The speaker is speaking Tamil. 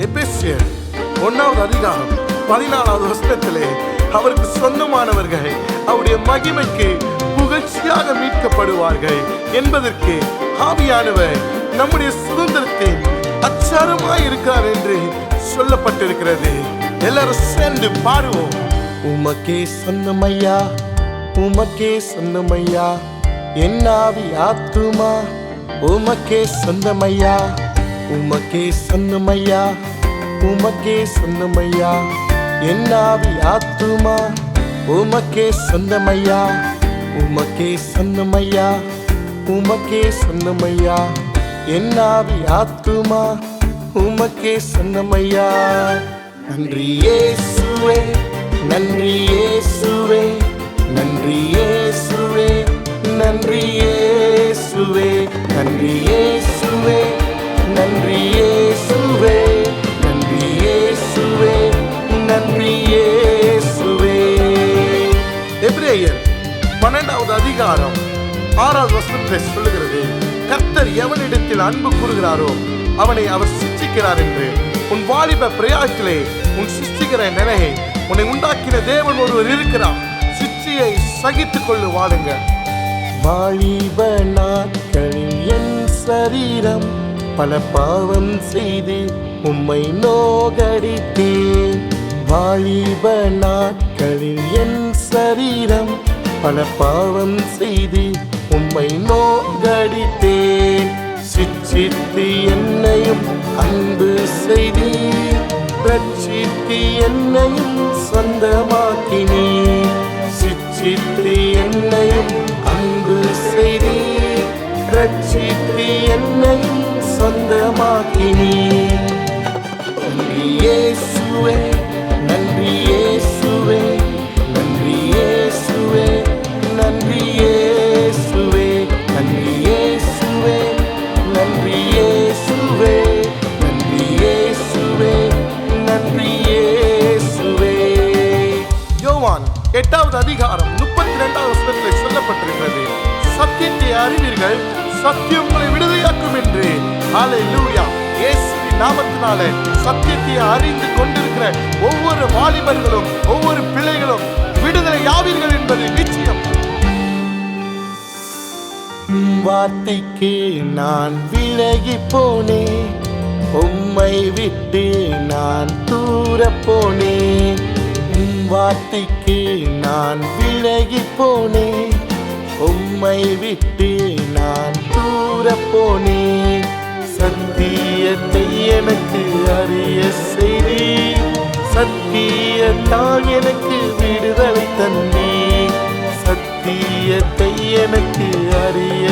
எபேசியர் ஒன்னாவது அதிகாரம் பதினாலாவது வருஷத்திலே அவருக்கு சொந்தமானவர்கள் அவருடைய மகிமைக்கு புகழ்ச்சியாக மீட்கப்படுவார்கள் என்பதற்கு ஆவியானவர் நம்முடைய சுதந்திரத்தின் அச்சாரமாய் இருக்கிறார் என்று சொல்லப்பட்டிருக்கிறது. எல்லாரும் சேர்ந்து பாடுவோம். உமக்கே சொன்னமையா உமக்கே சொன்னமையா என்னாவி ஆத்துமா உமக்கே சொந்தமையா உமக்கே சொன்னமையா? உமக்கே சொன்னமையா? என்னாவி ஆத்துமா? உமக்கே சொந்தமையா உமக்கே சொன்னமையா? உமக்கே சொன்னமையா? என்னாவி ஆத்துமா? உமக்கே சொன்னமையா? நன்றி ஏசுவே நன்றி ஏசுவே நன்றி ஏசுவே நன்றி ஏசுவே நன்றி ஏசுவே எபிரேயர் பன்னெண்டாவது அதிகாரம் ஆறாவது வசனத்தை சொல்லுகிறது. கர்த்தர் எவனிடத்தில் அன்பு கூறுகிறாரோ அவனை அவர் சிச்சிக்கிறார் என்று. உன் வாலிப பிரயாசத்திலே உன் சிச்சிக்கிற நிலையை உன்னை உண்டாக்கின தேவன் ஒருவர் இருக்கிறார். சிச்சியை சகித்துக் கொள்ளு வாழுங்க வாலிப நாட்களில் என் சரீரம் பல பாவம் செய்து உம்மை நோகடித்தேன். வாலிப நாட்களில் என் சரீரம் பல பாவம் செய்து உம்மை நோகடித்தேன். சிச்சித்து என்னையும் அன்பு செய்து ரட்சித்து என்னையும் சொந்தமாக்கினே சிச்சித்து என்னையும் அன்பு செய்து ரட்சித்து என் சொந்தமாக்கினீர் நன்றி இயேசுவே நன்றி இயேசுவே நன்றி இயேசுவே நன்றி இயேசுவே நன்றி இயேசுவே நன்றி இயேசுவே நன்றி இயேசுவே நன்றி இயேசுவே யோவான் எட்டாவது அதிகாரம் முப்பத்தி ரெண்டாவது வசனத்தில் சொல்லப்பட்டிருக்கிறது. சத்தியத்தை அறிவீர்கள் சத்தியம் உங்களை விடுதலையாக்கும் என்று ஹalleluya இயேசுவின் நாமத்தினாலே சத்தியத்தை அறிந்து கொண்டிருக்கிற ஒவ்வொரு வாலிபர்களும் ஒவ்வொரு பிள்ளைகளும் விடுதலை யாவீர்கள் என்பது நிச்சயம். வார்த்தைக்கு நான் விலகி போனேன். உம்மை விட்டு நான் தூர போனேன். உம் வார்த்தைக்கு நான் விலகி போனேன். உம்மை விட்டு நான் தூர போனேன். சத்தியத்தை எனக்கு அறிய செய்தி சத்தியத்தால் எனக்கு விடுதலை தந்தி சத்தியத்தை எனக்கு அறிய